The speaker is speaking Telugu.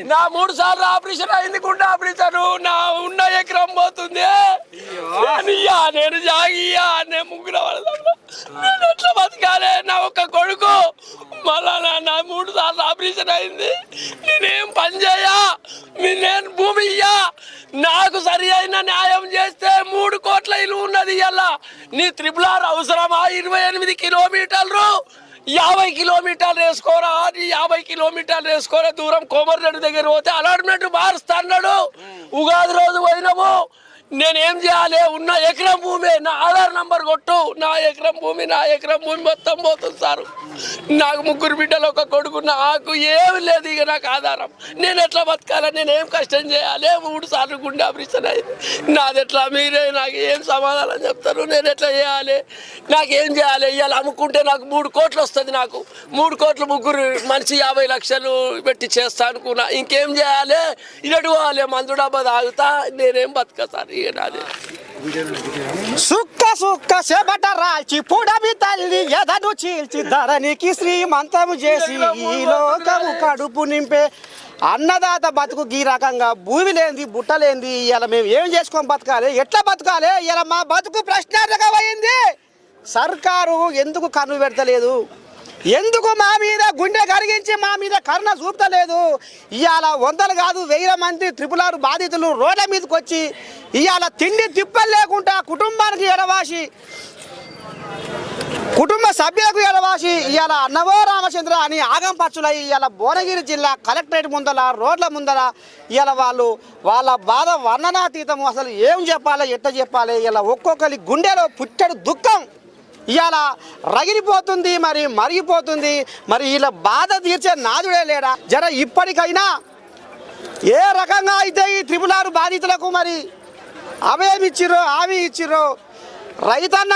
నా మూడు సార్లు ఆపరేషన్ అయింది గుండె ఆపరేషన్. నా ఉన్న ఎకరం పోతుంది. నేను జాగియ్యా నేను ముగ్గురు నేను ఎట్లా బతకాలే? నా ఒక్క కొడుకు. మళ్ళా నా మూడు సార్లు ఆపరేషన్ అయింది. నేనేం పని చేయా? నేను భూమి ఇయ్యా. నాకు సరి అయిన న్యాయం చేస్తే మూడు కోట్ల ఇల్లు ఉన్నది ఇలా నీ త్రిపుల్ అవసరమా? ఇరవై ఎనిమిది కిలోమీటర్లు. యాభై కిలోమీటర్లు వేసుకోరా అది యాభై కిలోమీటర్లు వేసుకోరా దూరం కోమర్రెడ్డి దగ్గర పోతే అలాట్మెంట్ మారుస్తాడు ఉగాది రోజు పోయినాము. నేనేం చేయాలి? ఉన్న ఎకరం భూమి నా ఆధార్ నంబర్ కొట్టు. నా ఎకరం భూమి నా ఎకరం భూమి మొత్తం పోతుంది సారు. నాకు ముగ్గురు బిడ్డలు ఒక కొడుకు నాకు ఏమి లేదు ఇక నాకు ఆధారం. నేను ఎట్లా బతకాలి? నేను ఏం కష్టం చేయాలి? మూడు సార్లు గుండె ఆపరేషన్ అయింది. నాది ఎట్లా? మీరే నాకు ఏం సమాధానం చెప్తారు? నేను ఎట్లా చేయాలి? నాకేం చేయాలి? ఇవాళ అమ్ముకుంటే నాకు మూడు కోట్లు వస్తుంది నాకు. మూడు కోట్లు ముగ్గురు మనిషి యాభై లక్షలు పెట్టి చేస్తా అనుకున్నా. ఇంకేం చేయాలి? ఇటు పోవాలి మందు డబ్బా తాగుతా. నేనేం బతక సార్ సుక్క సుక్క సేబట రాల్చి పుడమి తల్లి ఎదను చీల్చి ధరణికి శ్రీమంతము చేసి ఈ లోకము కడుపు నింపే. అన్నదాత బతుకు ఈ రకంగా భూమి లేనిది బుట్ట లేనిది ఇలా మేము ఏం చేసుకొని బతకాలి? ఎట్లా బతకాలి? ఇలా మా బతుకు ప్రశ్నార్థకమైంది. సర్కారు ఎందుకు కన్ను పెడతలేదు? ఎందుకు మా మీద గుండె కరిగించి మా మీద కరుణ చూపుతలేదు? ఇవాళ వందలు కాదు వెయ్యి మంది త్రిపులారు బాధితులు రోడ్ల మీదకి వచ్చి ఇవాళ తిండి తిప్పలు లేకుండా కుటుంబానికి ఎడవాసి కుటుంబ సభ్యులకు ఎడవాసి ఇవాళ అన్నవో రామచంద్ర అని ఆగం పచ్చులై ఇవాళ భువనగిరి జిల్లా కలెక్టరేట్ ముందర రోడ్ల ముందర ఇవాళ వాళ్ళు వాళ్ళ బాధ వర్ణనాతీతము అసలు ఏం చెప్పాలి ఎట్ట చెప్పాలి? ఇలా ఒక్కొక్కరి గుండెలో పుట్టడు దుఃఖం. ఇవాళ రగిలిపోతుంది మరి మరిగిపోతుంది. మరి వీళ్ళ బాధ తీర్చే నాదుడే లేడా? జర ఇప్పటికైనా ఏ రకంగా అయితే ఈ త్రిపులారు బాధితులకు మరి అవేమి ఇచ్చిరో అవి ఇచ్చిరో రైతన్న